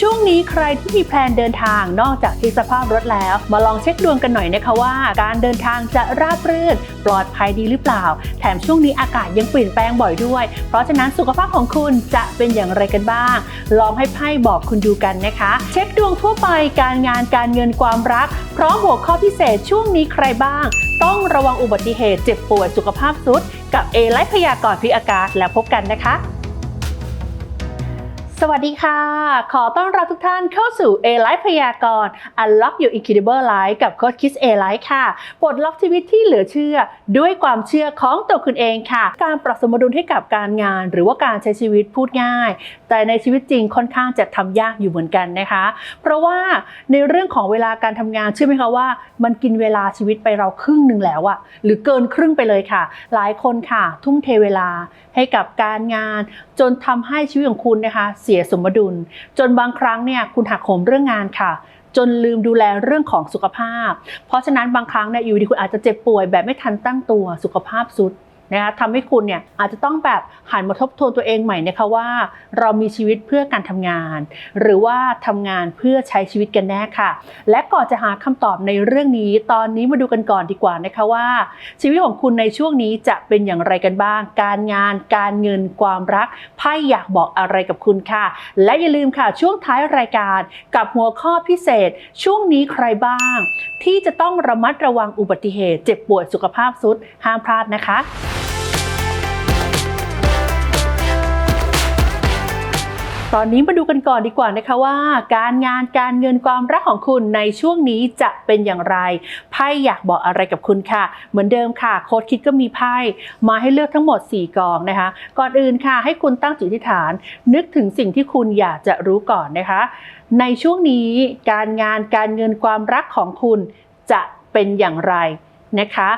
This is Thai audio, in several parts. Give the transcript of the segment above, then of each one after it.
ช่วงนี้ใครที่มีแพลนเดินทางนอกจากเช็คสภาพรถแล้ว มาลองเช็คดวงกันหน่อยนะคะว่า การเดินทางจะราบรื่น ปลอดภัยดีหรือเปล่า แถมช่วงนี้อากาศยังเปลี่ยนแปลงบ่อยด้วย เพราะฉะนั้นสุขภาพของคุณจะเป็นอย่างไรกันบ้าง ลองให้ไพ่บอกคุณดูกันนะคะ เช็คดวงทั่วไปการงานการเงินความรัก พร้อมหัวข้อพิเศษช่วงนี้ใครบ้าง ต้องระวังอุบัติเหตุเจ็บป่วยสุขภาพสุด กับเอไลฟ์พยากรณ์พิอากาศแล้วพบกันนะคะ สวัสดีค่ะ ขอต้อนรับทุกท่านเข้าสู่ A Life พยากรณ์ Unlock Your Incredible Life กับโค้ชคิส A Life ค่ะ ปลดล็อกชีวิตที่เหลือเชื่อ ด้วยความเชื่อของตัวคุณเองค่ะ การปรับสมดุลให้กับการงาน หรือว่าการใช้ชีวิตพูดง่าย แต่ในชีวิตจริงค่อนข้างจะทำยากอยู่เหมือนกันนะคะ เพราะว่าในเรื่องของเวลาการทำงานเชื่อไหมคะว่า มันกินเวลาชีวิตไปเราครึ่งหนึ่งแล้วอะหรือเกินครึ่งไปเลยค่ะ หลายคนค่ะ ทุ่มเทเวลาให้กับการงาน จนทำให้ชีวิตของคุณนะคะเสียสมดุล จนบางครั้งเนี่ยคุณหักโหมเรื่องงานค่ะ จนลืมดูแลเรื่องของสุขภาพ เพราะฉะนั้นบางครั้งเนี่ยอยู่ดีคุณอาจจะเจ็บป่วยแบบไม่ทันตั้งตัวสุขภาพสุด นะคะทำให้คุณเนี่ยอาจจะต้องแบบหันมาทบทวนตัวเองใหม่นะคะว่า เรามีชีวิตเพื่อการทำงาน หรือว่าทำงานเพื่อใช้ชีวิตกันแน่ค่ะ และก่อนจะหาคำตอบในเรื่องนี้ ตอนนี้มาดูกันก่อนดีกว่านะคะว่า ชีวิตของคุณในช่วงนี้จะเป็นอย่างไรกันบ้าง การงาน การเงินความรักไพ่อยากบอกอะไรกับคุณค่ะ และอย่าลืมค่ะช่วงท้ายรายการกับหัวข้อพิเศษ ช่วงนี้ใครบ้าง ที่จะต้องระมัดระวังอุบัติเหตุ เจ็บป่วยสุขภาพสุดห้ามพลาดนะคะ ตอนนี้มาดูกันก่อนดีกว่านะคะว่า การงานการเงินความรักของคุณในช่วงนี้จะเป็นอย่างไรไพ่อยากบอกอะไรกับคุณค่ะ เหมือนเดิมค่ะ โค้ดคิดก็มีไพ่มาให้เลือกทั้งหมด 4กองนะคะ ก่อนอื่นค่ะ ให้คุณตั้งจิตอธิษฐาน นึกถึงสิ่งที่คุณอยากจะรู้ก่อนนะคะ ในช่วงนี้การงานการเงินความรักของคุณจะเป็นอย่างไรนะคะ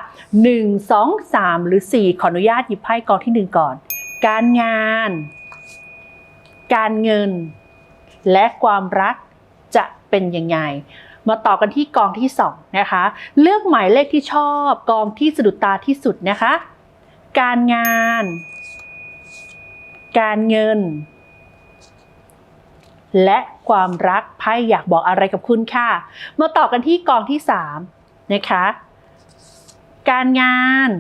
1 2 3 หรือ 4 ขออนุญาตหยิบไพ่กองทีหนึ่1 ก่อน การงาน การเงิน และความรักจะเป็นยังไง มาต่อกันที่กองที่2นะคะ เลือกหมายเลขที่ชอบกองที่สะดุดตาที่สุดนะคะ การงาน การเงิน และความรักไพ่อยากบอกอะไรกับคุณค่ะ มาต่อกันที่กองที่3นะคะ การงาน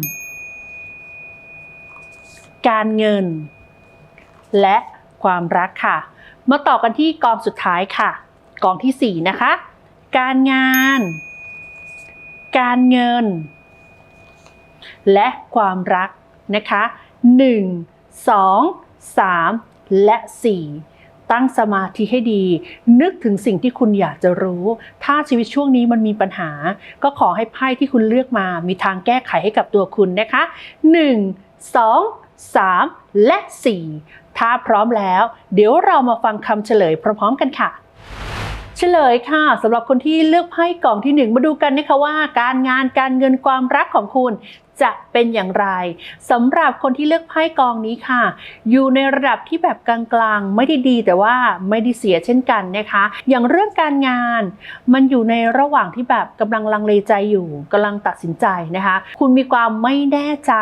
การเงิน และ ความรักค่ะ มาต่อกันที่กองสุดท้ายค่ะ กองที่ 4 นะคะ การงาน การเงิน และความรักนะคะ 1 2 3 และ 4ตั้งสมาธิให้ดี นึกถึงสิ่งที่คุณอยากจะรู้ ถ้าชีวิตช่วงนี้มันมีปัญหา ก็ขอให้ไพ่ที่คุณเลือกมา มีทางแก้ไขให้กับตัวคุณนะคะ 1 2 3 และ 4 ถ้าพร้อมแล้ว เดี๋ยวเรามาฟังคำเฉลยพร้อมๆกันค่ะเฉลยค่ะสำหรับคนที่เลือกไพ่กล่องที่หนึ่งมาดูกันนะคะว่า การงานการเงินความรักของคุณจะเป็นอย่างไรสำหรับคนที่เลือกไพ่กองนี้ค่ะ อยู่ในระดับที่แบบกลางๆ ไม่ได้ดีแต่ว่าไม่ได้เสียเช่นกันนะคะ อย่างเรื่องการงาน มันอยู่ในระหว่างที่แบบกำลังลังเลใจอยู่กำลังตัดสินใจนะคะ คุณมีความไม่แน่ใจ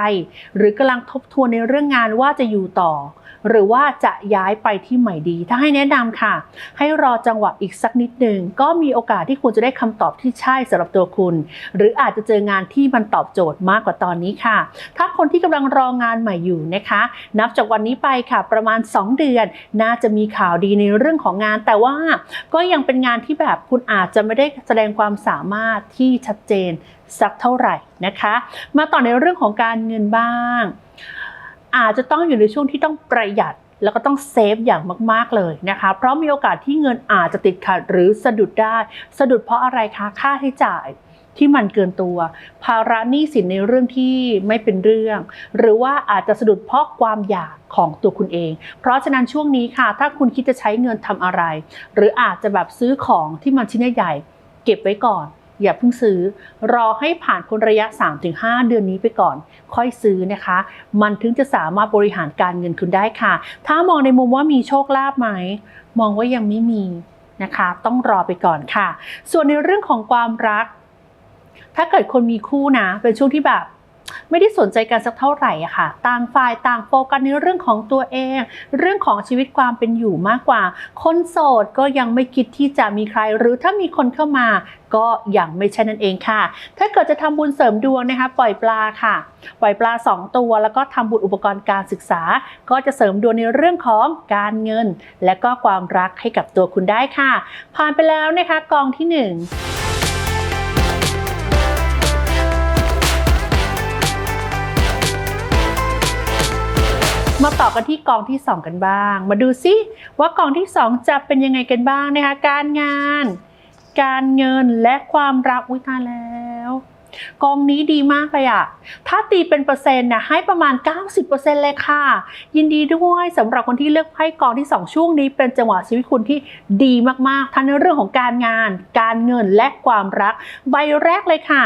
หรือกำลังทบทวนในเรื่องงานว่าจะอยู่ต่อ หรือว่าจะย้ายไปที่ใหม่ดี ถ้าให้แนะนำค่ะ ให้รอจังหวะอีกสักนิดหนึ่งก็มีโอกาสที่คุณจะได้คำตอบที่ใช่สำหรับตัวคุณ หรืออาจจะเจองานที่มันตอบโจทย์มากกว่าตอนนี้ค่ะ ถ้าคนที่กำลังรองานใหม่อยู่นะคะ นับจากวันนี้ไปค่ะ ประมาณ 2 เดือน น่าจะมีข่าวดีในเรื่องของงาน แต่ว่าก็ยังเป็นงานที่แบบคุณอาจจะไม่ได้แสดงความสามารถที่ชัดเจนสักเท่าไหร่นะคะ มาต่อในเรื่องของการเงินบ้าง อาจจะต้องอยู่ในช่วงที่ต้องประหยัดแล้วก็ต้องเซฟอย่างมาก ๆ เลยนะคะ เพราะมีโอกาสที่เงินอาจจะติดขัดหรือสะดุดได้ สะดุดเพราะอะไรคะ ค่าใช้จ่ายที่มันเกินตัว ภาระหนี้สินในเรื่องที่ไม่เป็นเรื่อง หรือว่าอาจจะสะดุดเพราะความอยากของตัวคุณเอง เพราะฉะนั้นช่วงนี้ค่ะ ถ้าคุณคิดจะใช้เงินทำอะไร หรืออาจจะแบบซื้อของที่มันชิ้นใหญ่เก็บไว้ก่อน อย่าเพิ่งซื้อ รอให้ผ่านคนระยะ 3-5 เดือนนี้ไปก่อน ค่อยซื้อนะคะ มันถึงจะสามารถบริหารการเงินคุณได้ค่ะ ถ้ามองในมุมว่ามีโชคลาภไหม มองว่ายังไม่มีนะคะ ต้องรอไปก่อนค่ะ ส่วนในเรื่องของความรัก ถ้าเกิดคนมีคู่นะ เป็นช่วงที่แบบ ไม่ได้สนใจกันสักเท่าไหร่อะค่ะ ต่างฝ่ายต่างโฟกัสในเรื่องของตัวเอง เรื่องของชีวิตความเป็นอยู่มากกว่า คนโสดก็ยังไม่คิดที่จะมีใคร หรือถ้ามีคนเข้ามาก็ยังไม่ใช่นั่นเองค่ะ ถ้าเกิดจะทำบุญเสริมดวงนะคะ ปล่อยปลาค่ะ ปล่อยปลา 2 ตัว แล้วก็ทำบุญอุปกรณ์การศึกษา ก็จะเสริมดวงในเรื่องของการเงิน และก็ความรักให้กับตัวคุณได้ค่ะ ผ่านไปแล้วนะคะกองที่ 1 มาต่อกันที่กองที่ 2 กันบ้าง มาดูซิว่ากองที่ 2 จะเป็นยังไงกันบ้างนะคะ การงาน การเงินและความรักอุ้ยตายแล้ว กองนี้ดีมากเลยอะถ้าตีเป็นเปอร์เซ็นต์นะให้ประมาณ 90%เลยค่ะ ยินดีด้วยสำหรับคนที่เลือกไพ่กองที่ 2 ช่วงนี้เป็นจังหวะชีวิตคุณที่ดีมากๆ ทั้งในเรื่องของการงาน การเงินและความรัก ใบแรกเลยค่ะ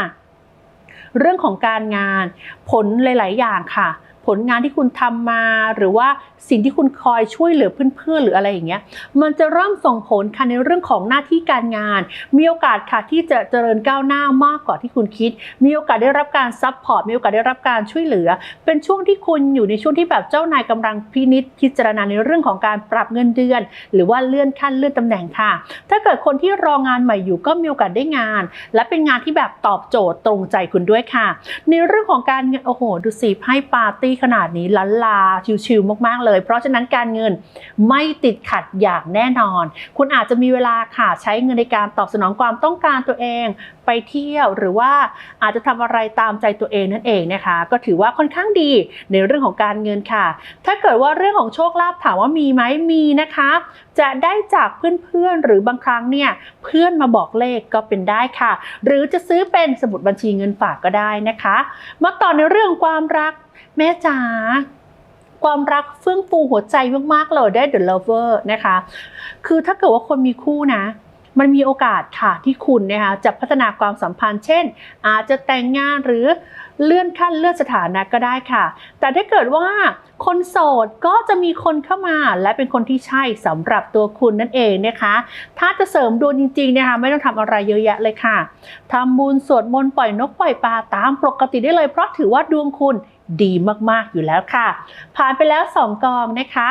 เรื่องของการงานผลหลาย ๆ อย่างค่ะ ผลงานที่คุณทำมาหรือว่า สิ่งที่คุณคอยช่วยเหลือเพื่อนๆหรืออะไรอย่างเงี้ยมันจะเริ่มส่งผลค่ะในเรื่องของหน้าที่การงาน มีโอกาสค่ะที่จะเจริญก้าวหน้ามากกว่าที่คุณคิด มีโอกาสได้รับการซัพพอร์ตมีโอกาสได้รับการช่วยเหลือ เป็นช่วงที่คุณอยู่ในช่วงที่แบบเจ้านายกำลังพินิจพิจารณาในเรื่องของการปรับเงินเดือน หรือว่าเลื่อนขั้นเลื่อนตำแหน่งค่ะ ถ้าเกิดคนที่รองานใหม่อยู่ก็มีโอกาสได้งาน และเป็นงานที่แบบตอบโจทย์ตรงใจคุณด้วยค่ะ ในเรื่องของการเงินโอ้โหดูสิให้ปาร์ตี้ขนาดนี้ลันลาชิวๆมากๆเลยเพราะฉะนั้นการเงินไม่ติดขัดอย่างแน่นอน คุณอาจจะมีเวลาค่ะใช้เงินในการตอบสนองความต้องการตัวเอง ไปเที่ยวหรือว่าอาจจะทำอะไรตามใจตัวเองนั่นเองนะคะ ก็ถือว่าค่อนข้างดีในเรื่องของการเงินค่ะ ถ้าเกิดว่าเรื่องของโชคลาภถามว่ามีไหมมีนะคะ จะได้จากเพื่อนๆหรือบางครั้งเนี่ยเพื่อนมาบอกเลขก็เป็นได้ค่ะ หรือจะซื้อเป็นสมุดบัญชีเงินฝากก็ได้นะคะ มาต่อในเรื่องความรัก แม่จ๋า ความรักเฟื่องฟูหัวใจมากๆเลยได้ The Lover นะคะ คือถ้าเกิดว่าคนมีคู่นะ มันมีโอกาสค่ะที่คุณนะคะจะพัฒนาความสัมพันธ์ เช่น อาจจะแต่งงานหรือเลื่อนขั้นเลื่อนสถานะก็ได้ค่ะ แต่ถ้าเกิดว่าคนโสดก็จะมีคนเข้ามาและเป็นคนที่ใช่สำหรับตัวคุณนั่นเองนะคะ ถ้าจะเสริมดวงจริงๆนะคะไม่ต้องทำอะไรเยอะแยะเลยค่ะทำบุญสวดมนต์ปล่อยนกปล่อยปลาตามปกติได้เลยเพราะถือว่าดวงคุณดีมากๆอยู่แล้วค่ะ ผ่านไปแล้ว 2 กองนะคะ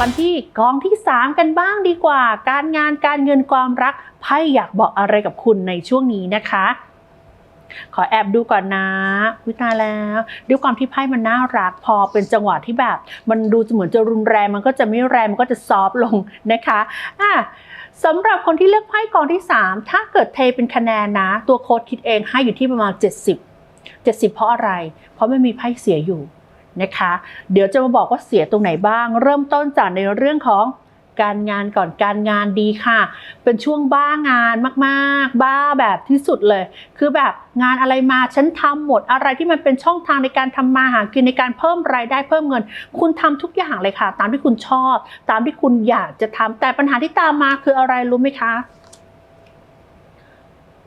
กันที่กองที่ 3 กันบ้างดีกว่า การงานการเงินความรักไพ่อยากบอกอะไรกับคุณในช่วงนี้นะคะ ขอแอบดูก่อนนะวิตาแล้ว ด้วยความที่ไพ่มันน่ารักพอเป็นจังหวะที่แบบ มันดูเหมือนจะรุนแรงมันก็จะไม่แรงมันก็จะซอฟลงนะคะอะสำหรับคนที่เลือกไพ่กองที่ 3 ถ้าเกิดเทเป็นคะแนนนะ ตัวโค้ดคิดเองให้อยู่ที่ประมาณ 70 70 เพราะอะไร เพราะไม่มีไพ่เสียอยู่ นะคะ เดี๋ยวจะมาบอกว่าเสียตรงไหนบ้าง เริ่มต้นจากในเรื่องของการงานก่อนการงานดีค่ะ เป็นช่วงบ้างานมากๆ บ้าแบบที่สุดเลย คือแบบงานอะไรมาฉันทำหมดอะไรที่มันเป็นช่องทางในการทำมาหากินในการเพิ่มรายได้เพิ่มเงิน คุณทำทุกอย่างเลยค่ะ ตามที่คุณชอบ ตามที่คุณอยากจะทำแต่ปัญหาที่ตามมาคืออะไรรู้ไหมคะ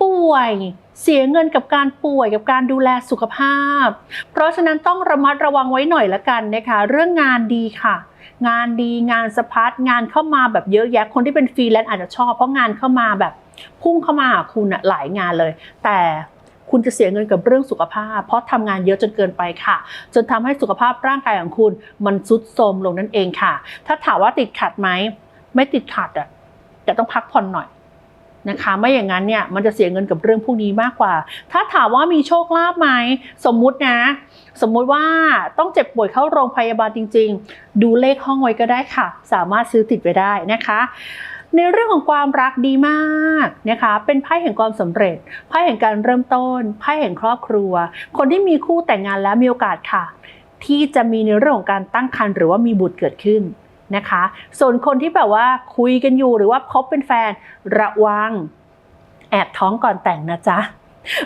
ป่วย เสียเงินกับการป่วยกับการดูแลสุขภาพ เพราะฉะนั้นต้องระมัดระวังไว้หน่อยละกันนะคะ เรื่องงานดีค่ะ งานดีงานสะพัดงานเข้ามาแบบเยอะแยะคนที่เป็นฟรีแลนซ์อาจจะชอบ เพราะงานเข้ามาแบบพุ่งเข้ามาคุณอะหลายงานเลย แต่คุณจะเสียเงินกับเรื่องสุขภาพ เพราะทำงานเยอะจนเกินไปค่ะ จนทำให้สุขภาพร่างกายของคุณ มันทรุดโทรมลงนั่นเองค่ะ ถ้าถามว่าติดขัดไหมไม่ติดขัดอะแต่ต้องพักผ่อนหน่อย นะคะ ไม่อย่างนั้นเนี่ยมันจะเสียเงินกับเรื่องพวกนี้มากกว่า ถ้าถามว่ามีโชคลาภไหมสมมุตินะ สมมุติว่าต้องเจ็บป่วยเข้าโรงพยาบาลจริง ๆ ดูเลขห้องไว้ก็ได้ค่ะ สามารถซื้อติดไปได้นะคะในเรื่องของความรักดีมากนะคะ เป็นไพ่แห่งความสำเร็จ ไพ่แห่งการเริ่มต้น ไพ่แห่งครอบครัว คนที่มีคู่แต่งงานแล้วมีโอกาสค่ะ ที่จะมีในเรื่องของการตั้งครรภ์หรือว่ามีบุตรเกิดขึ้น นะคะ ส่วนคนที่แบบว่าคุยกันอยู่หรือว่าคบเป็นแฟนระวังแอบท้องก่อนแต่งนะจ๊ะ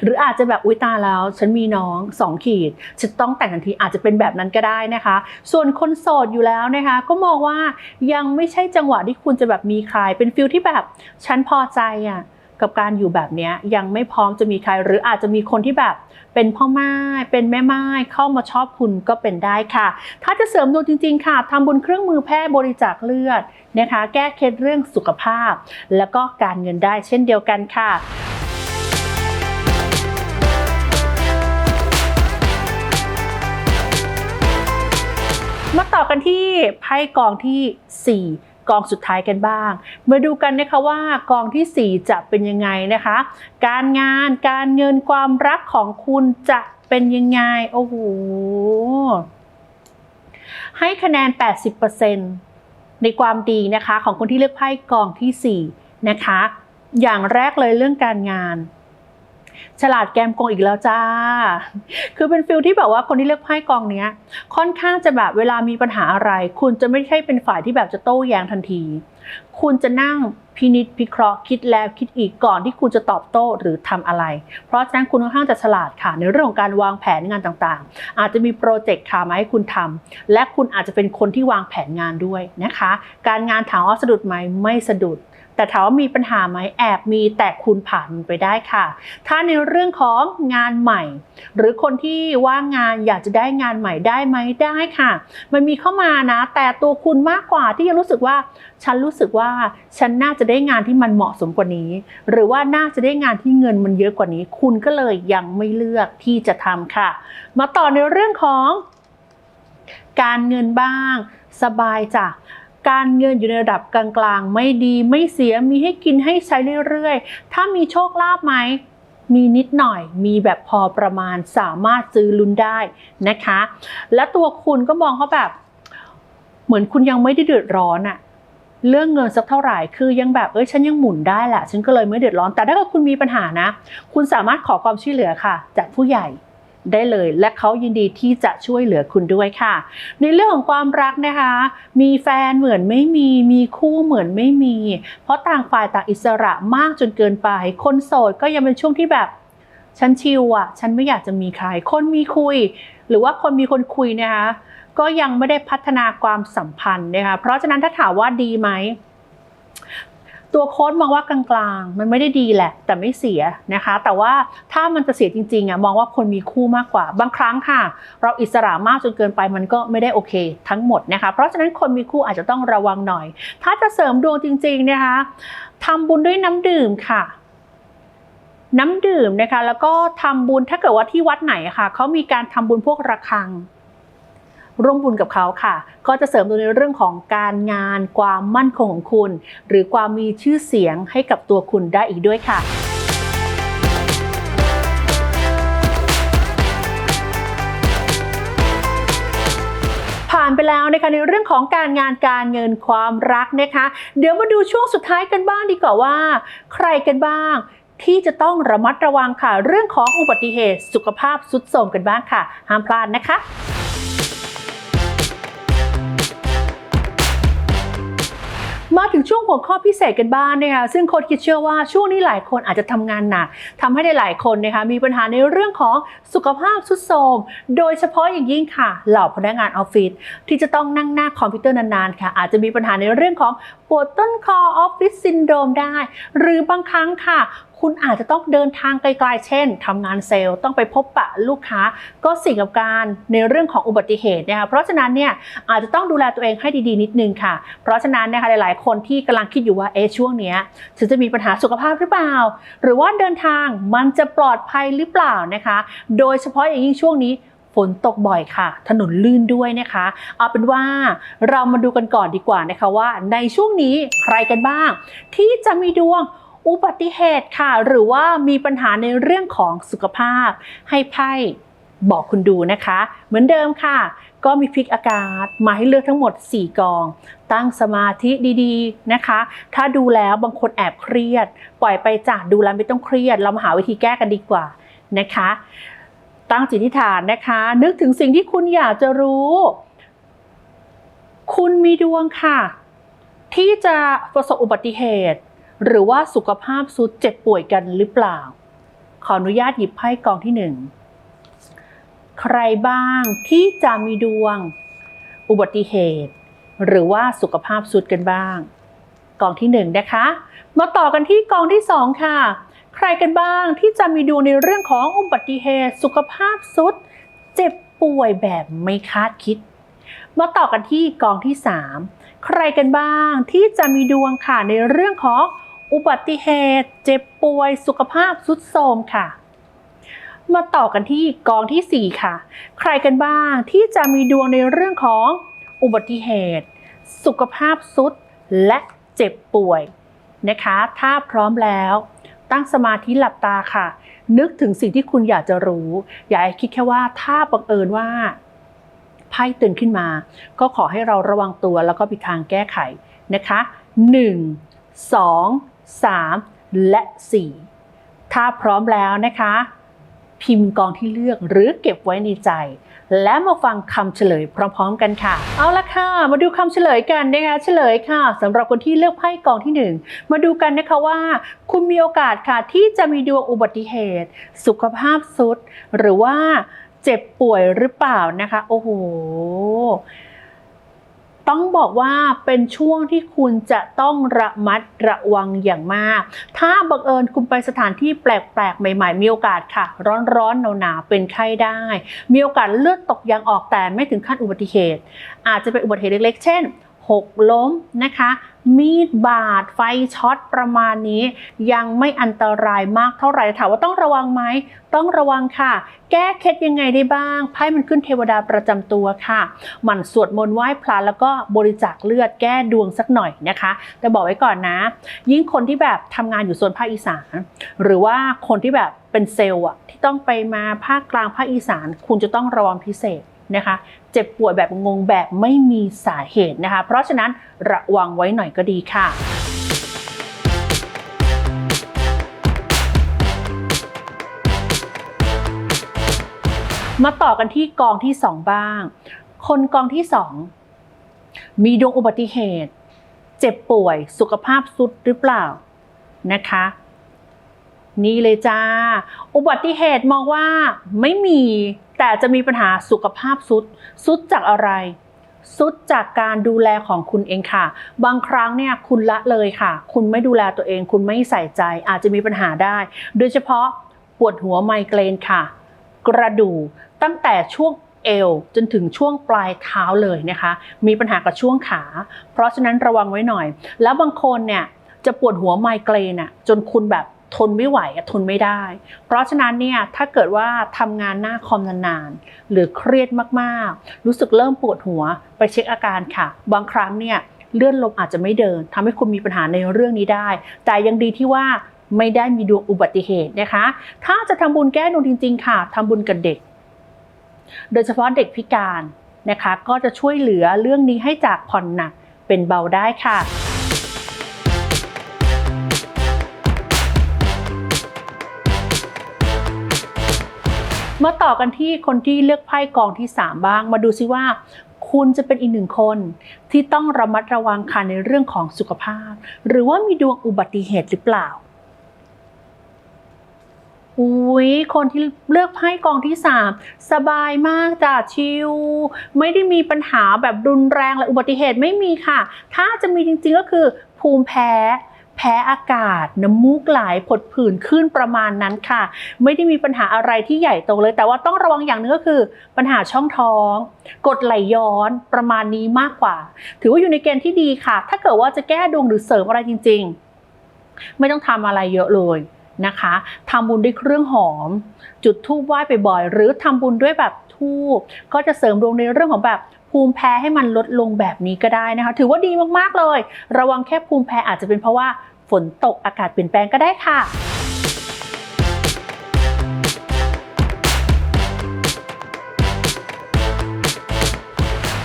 หรืออาจจะแบบอุ้ยตาแล้ว ฉันมีน้องสองขีดฉันต้องแต่งทันทีอาจจะเป็นแบบนั้นก็ได้นะคะ ส่วนคนโสดอยู่แล้วนะคะ ก็มองว่ายังไม่ใช่จังหวะที่คุณจะแบบมีใครเป็นฟิลที่แบบ ฉันพอใจอะ กับการอยู่แบบนี้ยังไม่พร้อมจะมีใคร หรืออาจจะมีคนที่แบบเป็นพ่อไม้เป็นแม่ไม้เข้ามาชอบคุณก็เป็นได้ค่ะ ถ้าจะเสริมดวงจริง ๆ ค่ะทำบุญเครื่องมือแพทย์บริจาคเลือดนะคะ แก้เคล็ดเรื่องสุขภาพ แล้วก็การเงินได้เช่นเดียวกันค่ะมาต่อกันที่ไพ่กองทีสี่4 กองสุดท้ายกันบ้าง มาดูกันนะคะว่ากองที่ 4 จะเป็นยังไงนะคะ การงานการเงินความรักของคุณจะเป็นยังไง โอ้โห ให้คะแนน 80%ในความดีนะคะ ของคนที่เลือกไพ่กองทีสี่4 นะคะ อย่างแรกเลยเรื่องการงาน ฉลาดแกมโกงอีกแล้วจ้า คือเป็นฟิลที่แบบว่าคนที่เลือกไพ่กองเนี้ย ค่อนข้างจะแบบเวลามีปัญหาอะไร คุณจะไม่ใช่เป็นฝ่ายที่แบบจะโต้แย้งทันที คุณจะนั่งพินิจพิเคราะห์คิดแล้วคิดอีกก่อนที่คุณจะตอบโต้หรือทำอะไร เพราะฉะนั้นคุณค่อนข้างจะฉลาดค่ะ ในเรื่องของการวางแผนงานต่างๆ อาจจะมีโปรเจกต์ค่ะมาให้คุณทำและคุณอาจจะเป็นคนที่วางแผนงานด้วยนะคะ การงานถามว่าสะดุดไหมไม่สะดุด แต่ถามว่ามีปัญหาไหมแอบมีแต่คุณผ่านมันไปได้ค่ะ ถ้าในเรื่องของงานใหม่ หรือคนที่ว่างงานอยากจะได้งานใหม่ได้ไหมได้ค่ะ มันมีเข้ามานะ แต่ตัวคุณมากกว่าที่จะรู้สึกว่า ฉันรู้สึกว่าฉันน่าจะได้งานที่มันเหมาะสมกว่านี้ หรือว่าน่าจะได้งานที่เงินมันเยอะกว่านี้ คุณก็เลยยังไม่เลือกที่จะทำค่ะ มาต่อในเรื่องของการเงินบ้างสบายจ้ะ การเงินอยู่ในระดับกลางๆ ไม่ดีไม่เสียมีให้กินให้ใช้เรื่อยๆ ถ้ามีโชคลาภไหมมีนิดหน่อยมีแบบพอประมาณสามารถซื้อลุ้นได้นะคะ และตัวคุณก็มองเขาแบบ เหมือนคุณยังไม่ได้เดือดร้อนอะเรื่องเงินสักเท่าไหร่คือยังแบบเอ้ยฉันยังหมุนได้แหละฉันก็เลยไม่เดือดร้อนแต่ถ้าเกิดคุณมีปัญหานะ คุณสามารถขอความช่วยเหลือค่ะ จากผู้ใหญ่ ได้เลย และเขายินดีที่จะช่วยเหลือคุณด้วยค่ะ ในเรื่องของความรักนะคะ มีแฟนเหมือนไม่มี มีคู่เหมือนไม่มี เพราะต่างฝ่ายต่างอิสระมากจนเกินไป คนโสดก็ยังเป็นช่วงที่แบบฉันชิลอะ ฉันไม่อยากจะมีใคร คนมีคุย หรือว่าคนมีคนคุยนะคะ ก็ยังไม่ได้พัฒนาความสัมพันธ์นะคะ เพราะฉะนั้นถ้าถามว่าดีไหม ตัวโค้ดมองว่ากลางๆ มันไม่ได้ดีแหละ แต่ไม่เสียนะคะ แต่ว่าถ้ามันจะเสียจริงๆอะมองว่าคนมีคู่มากกว่า บางครั้งค่ะ เราอิสระมากจนเกินไปมันก็ไม่ได้โอเค ทั้งหมดนะคะ เพราะฉะนั้นคนมีคู่อาจจะต้องระวังหน่อย ถ้าจะเสริมดวงจริงๆนะคะทำบุญด้วยน้ำดื่มค่ะน้ำดื่มนะคะแล้วก็ทำบุญถ้าเกิดว่าที่วัดไหนค่ะเขามีการทำบุญพวกระฆัง ร่วมบุญกับเขาค่ะ ก็จะเสริมดวงในเรื่องของการงาน ความมั่นคงของคุณ หรือความมีชื่อเสียงให้กับตัวคุณได้อีกด้วยค่ะผ่านไปแล้วนะคะในเรื่องของการงานการเงินความรักนะคะ เดี๋ยวมาดูช่วงสุดท้ายกันบ้างดีกว่าว่า ใครกันบ้าง ที่จะต้องระมัดระวังค่ะ เรื่องของอุบัติเหตุสุขภาพสุดโทรมกันบ้างค่ะ ห้ามพลาดนะคะ มาถึงช่วงหัวข้อพิเศษกันบ้างนะคะซึ่งโค้ชคิดเชื่อว่าช่วงนี้หลายคนอาจจะทำงานหนักทำให้หลายคนนะคะมีปัญหาในเรื่องของสุขภาพสุดโทรมโดยเฉพาะอย่างยิ่งค่ะ เหล่าพนักงานออฟฟิศที่จะต้องนั่งหน้าคอมพิวเตอร์นานๆค่ะ อาจจะมีปัญหาในเรื่องของปวดต้นคอออฟฟิศซินโดรมได้ หรือบางครั้งค่ะคุณอาจจะต้องเดินทางไกลๆ เช่นทำงานเซลล์ต้องไปพบปะลูกค้า ก็เสิ่งกับการในเรื่องของอุบัติเหตุนะคะเพราะฉะนั้นเนี่ยอาจจะต้องดูแลตัวเองให้ดีๆ นิดนึงค่ะ เพราะฉะนั้นนะคะหลายๆ คนที่กำลังคิดอยู่ว่าเอช่วงเนี้ยฉันจะมีปัญหาสุขภาพหรือเปล่า หรือว่าเดินทางมันจะปลอดภัยหรือเปล่านะคะ โดยเฉพาะอย่างยิ่งช่วงนี้ฝนตกบ่อยค่ะ ถนนลื่นด้วยนะคะ เอาเป็นว่าเรามาดูกันก่อนดีกว่านะคะว่า ในช่วงนี้ใครกันบ้าง ที่จะมีดวง อุบัติเหตุค่ะ หรือว่ามีปัญหาในเรื่องของสุขภาพ ให้ไพ่บอกคุณดูนะคะ เหมือนเดิมค่ะ ก็มีพลิกอากาศมาให้เลือกทั้งหมด 4 กอง ตั้งสมาธิดีๆนะคะ ถ้าดูแล้วบางคนแอบเครียด ปล่อยไปจากดูแล้วไม่ต้องเครียด เรามาหาวิธีแก้กันดีกว่านะคะ ตั้งจิตอธิฐานนะคะ นึกถึงสิ่งที่คุณอยากจะรู้ คุณมีดวงค่ะ ที่จะประสบอุบัติเหตุ หรือว่าสุขภาพสุดเจ็บป่วยกันหรือเปล่า ขออนุญาตหยิบไพ่กองที่หนึ่งใครบ้างที่จะมีดวง อุบัติเหตุ หรือว่าสุขภาพสุดกันบ้าง กองที่หนึ่งนะคะ มาต่อกันที่กองที่สองค่ะ ใครกันบ้างที่จะมีดวงในเรื่องของอุบัติเหตุ สุขภาพสุด เจ็บป่วยแบบไม่คาดคิด มาต่อกันที่กองที่3ใครกันบ้างที่จะมีดวงค่ะในเรื่องของ อุบัติเหตุ เจ็บป่วย สุขภาพสุดโทรมค่ะ มาต่อกันที่กองทีสี่ 4 ค่ะ ใครกันบ้างที่จะมีดวงในเรื่องของอุบัติเหตุ สุขภาพสุดและเจ็บป่วยนะคะ ถ้าพร้อมแล้วตั้งสมาธิหลับตาค่ะ นึกถึงสิ่งที่คุณอยากจะรู้ อย่าคิดแค่ว่าถ้าบังเอิญว่าไพ่ตื่นขึ้นมา ก็ขอให้เราระวังตัวแล้วก็มีทางแก้ไขนะคะ 1 2 3 และ 4 ถ้าพร้อมแล้วนะคะ พิมพ์กองที่เลือกหรือเก็บไว้ในใจ และมาฟังคำเฉลยพร้อมๆกันค่ะ เอาละค่ะ มาดูคำเฉลยกันนะคะเฉลยค่ะสำหรับคนที่เลือกไพ่กองที่หนึ่งมาดูกันนะคะว่า คุณมีโอกาสค่ะที่จะมีดวงอุบัติเหตุ สุขภาพสุด หรือว่าเจ็บป่วยหรือเปล่านะคะ โอ้โห ต้องบอกว่าเป็นช่วงที่คุณจะต้องระมัดระวังอย่างมาก ถ้าบังเอิญคุณไปสถานที่แปลกๆ ใหม่ๆ มีโอกาสค่ะ ร้อนๆหนาวๆเป็นไข้ได้ มีโอกาสเลือดตกยางออกแต่ไม่ถึงขั้นอุบัติเหตุ อาจจะเป็นอุบัติเหตุเล็กๆ เช่น หกล้มนะคะ มีดบาดไฟช็อตประมาณนี้ ยังไม่อันตรายมากเท่าไหร่ถามว่าต้องระวังไหมต้องระวังค่ะ แก้เคล็ดยังไงได้บ้างไพ่มันขึ้นเทวดาประจำตัวค่ะ หมั่นสวดมนต์ไหว้พระแล้วก็บริจาคเลือดแก้ดวงสักหน่อยนะคะ แต่บอกไว้ก่อนนะ ยิ่งคนที่แบบทำงานอยู่โซนภาคอีสาน หรือว่าคนที่แบบเป็นเซลล์อะที่ต้องไปมาภาคกลางภาคอีสาน คุณจะต้องระวังพิเศษนะคะ เจ็บป่วยแบบงงแบบไม่มีสาเหตุนะคะ เพราะฉะนั้นระวังไว้หน่อยก็ดีค่ะมาต่อกันที่กองที่สองบ้าง คนกองที่สองมีดวงอุบัติเหตุ เจ็บป่วยสุขภาพสุดหรือเปล่านะคะ นี่เลยจ้า อุบัติเหตุมองว่าไม่มีแต่จะมีปัญหาสุขภาพสุดสุดจากอะไร สุดจากการดูแลของคุณเองค่ะ บางครั้งเนี่ยคุณละเลยค่ะ คุณไม่ดูแลตัวเอง คุณไม่ใส่ใจอาจจะมีปัญหาได้ โดยเฉพาะปวดหัวไมเกรนค่ะ กระดูกตั้งแต่ช่วงเอวจนถึงช่วงปลายเท้าเลยนะคะ มีปัญหากับช่วงขา เพราะฉะนั้นระวังไว้หน่อย แล้วบางคนเนี่ยจะปวดหัวไมเกรนอะจนคุณแบบ ทนไม่ไหวอะทนไม่ได้ เพราะฉะนั้นเนี่ยถ้าเกิดว่าทำงานหน้าคอมนานๆ หรือเครียดมากๆ รู้สึกเริ่มปวดหัวไปเช็คอาการค่ะ บางครั้งเนี่ยเลื่อนลมอาจจะไม่เดินทำให้คุณมีปัญหาในเรื่องนี้ได้ แต่ยังดีที่ว่าไม่ได้มีดวงอุบัติเหตุนะคะ ถ้าจะทำบุญแก้ดวงจริง ๆ ค่ะทำบุญกับเด็ก โดยเฉพาะเด็กพิการนะคะ ก็จะช่วยเหลือเรื่องนี้ให้จากผ่อนหนักเป็นเบาได้ค่ะ มาต่อกันที่คนที่เลือกไพ่กองที่ 3 บ้าง มาดูซิว่า คุณจะเป็นอีกหนึ่งคนที่ต้องระมัดระวังค่ะในเรื่องของสุขภาพ หรือว่ามีดวงอุบัติเหตุหรือเปล่าอุ้ยคนที่เลือกไพ่กองที่ 3 สบายมากจ้ะชิลไม่ได้มีปัญหาแบบรุนแรงและอุบัติเหตุไม่มีค่ะ ถ้าจะมีจริงๆก็คือภูมิแพ้ แพ้อากาศ น้ำมูกไหลผดผื่นขึ้นประมาณนั้นค่ะ ไม่ได้มีปัญหาอะไรที่ใหญ่โตเลย แต่ว่าต้องระวังอย่างหนึงก็คือ ปัญหาช่องท้อง กดไหลย้อนประมาณนี้มากกว่า ถือว่าอยู่ในเกณฑ์ที่ดีค่ะ ถ้าเกิดว่าจะแก้ดวงหรือเสริมอะไรจริง ๆ ไม่ต้องทำอะไรเยอะเลยนะคะทำบุญด้วยเครื่องหอม จุดธูปไหว้ไปบ่อย หรือทำบุญด้วยแบบธูปก็จะเสริมดวงในเรื่องของแบบ ภูมิแพ้ให้มันลดลงแบบนี้ก็ได้นะคะ ถือว่าดีมากๆเลย ระวังแค่ภูมิแพ้อาจจะเป็นเพราะว่าฝนตกอากาศเปลี่ยนแปลงก็ได้ค่ะ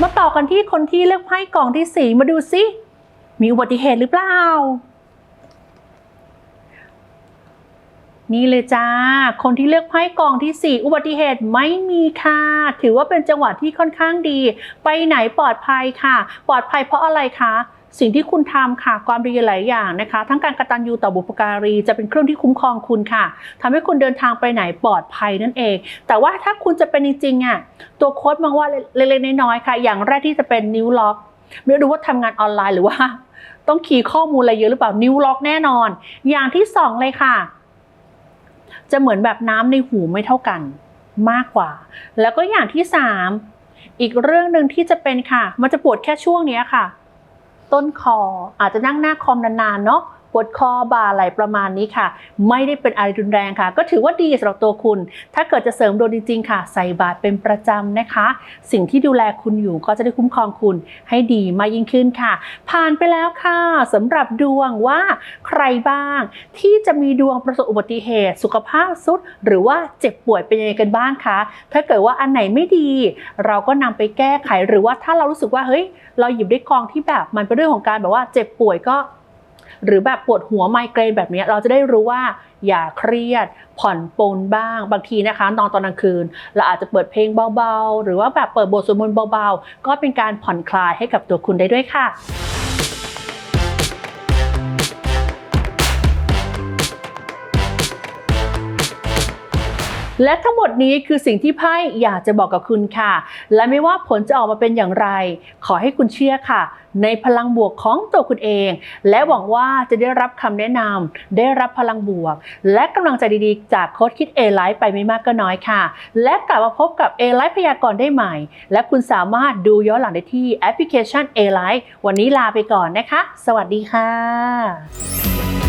มาต่อกันที่คนที่เลือกไพ่กล่องที่สี่มาดูซิ มีอุบัติเหตุหรือเปล่า นี่เลยจ้า คนที่เลือกไพ่กองที่ 4 อุบัติเหตุไม่มีค่ะ ถือว่าเป็นจังหวะที่ค่อนข้างดี ไปไหนปลอดภัยค่ะ ปลอดภัยเพราะอะไรคะสิ่งที่คุณทำค่ะความดีหลายอย่างนะคะ ทั้งการกระตัญญูต่อบุพการี จะเป็นเครื่องที่คุ้มครองคุณค่ะทำให้คุณเดินทางไปไหนปลอดภัยนั่นเอง แต่ว่าถ้าคุณจะเป็นจริงๆอะตัวโค้ดมองว่าเล็กๆน้อยๆค่ะ อย่างแรกที่จะเป็นนิ้วล็อกไม่รู้ว่าทำงานออนไลน์หรือว่า ต้องคีย์ข้อมูลอะไรเยอะหรือเปล่านิ้วล็อกแน่นอน อย่างที่สองเลยค่ะ จะเหมือนแบบน้ำในหูไม่เท่ากันมากกว่า แล้วก็อย่างที่สามอีกเรื่องหนึ่งที่จะเป็นค่ะ มันจะปวดแค่ช่วงนี้ค่ะ ต้นคออาจจะนั่งหน้าคอมนานๆเนาะ ปวดคอบ่าไหลประมาณนี้ค่ะ ไม่ได้เป็นอะไรรุนแรงค่ะ ก็ถือว่าดีสำหรับตัวคุณ ถ้าเกิดจะเสริมดวงจริงๆค่ะ ใส่บาตรเป็นประจำนะคะ สิ่งที่ดูแลคุณอยู่ก็จะได้คุ้มครองคุณให้ดีมากยิ่งขึ้นค่ะ ผ่านไปแล้วค่ะสำหรับดวงว่าใครบ้าง ที่จะมีดวงประสบอุบัติเหตุ สุขภาพสุด หรือว่าเจ็บป่วยเป็นยังไงกันบ้างคะถ้าเกิดว่าอันไหนไม่ดี เราก็นำไปแก้ไขหรือว่าถ้าเรารู้สึกว่าเฮ้ยเราหยิบได้กองที่แบบมันเป็นเรื่องของการแบบว่าเจ็บป่วยก็ หรือแบบปวดหัวไมเกรนแบบนี้เราจะได้รู้ว่าอย่าเครียดผ่อนปลนบ้าง บางทีนะคะนอนตอนกลางคืน เราอาจจะเปิดเพลงเบาๆ หรือว่าแบบเปิดบทสวดมนต์เบาๆ ก็เป็นการผ่อนคลายให้กับตัวคุณได้ด้วยค่ะ และทั้งหมดนี้คือสิ่งที่ไพ่อยากจะบอกกับคุณค่ะ และไม่ว่าผลจะออกมาเป็นอย่างไร ขอให้คุณเชื่อค่ะ ในพลังบวกของตัวคุณเอง และหวังว่าจะได้รับคำแนะนำได้รับพลังบวก และกำลังใจดีๆ จากโค้ชคิด A Life ไปไม่มากก็น้อยค่ะ และกลับมาพบกับ A Life พยากรณ์ได้ใหม่ และคุณสามารถดูย้อนหลังได้ที่แอปพลิเคชัน A Life วันนี้ลาไปก่อนนะคะ สวัสดีค่ะ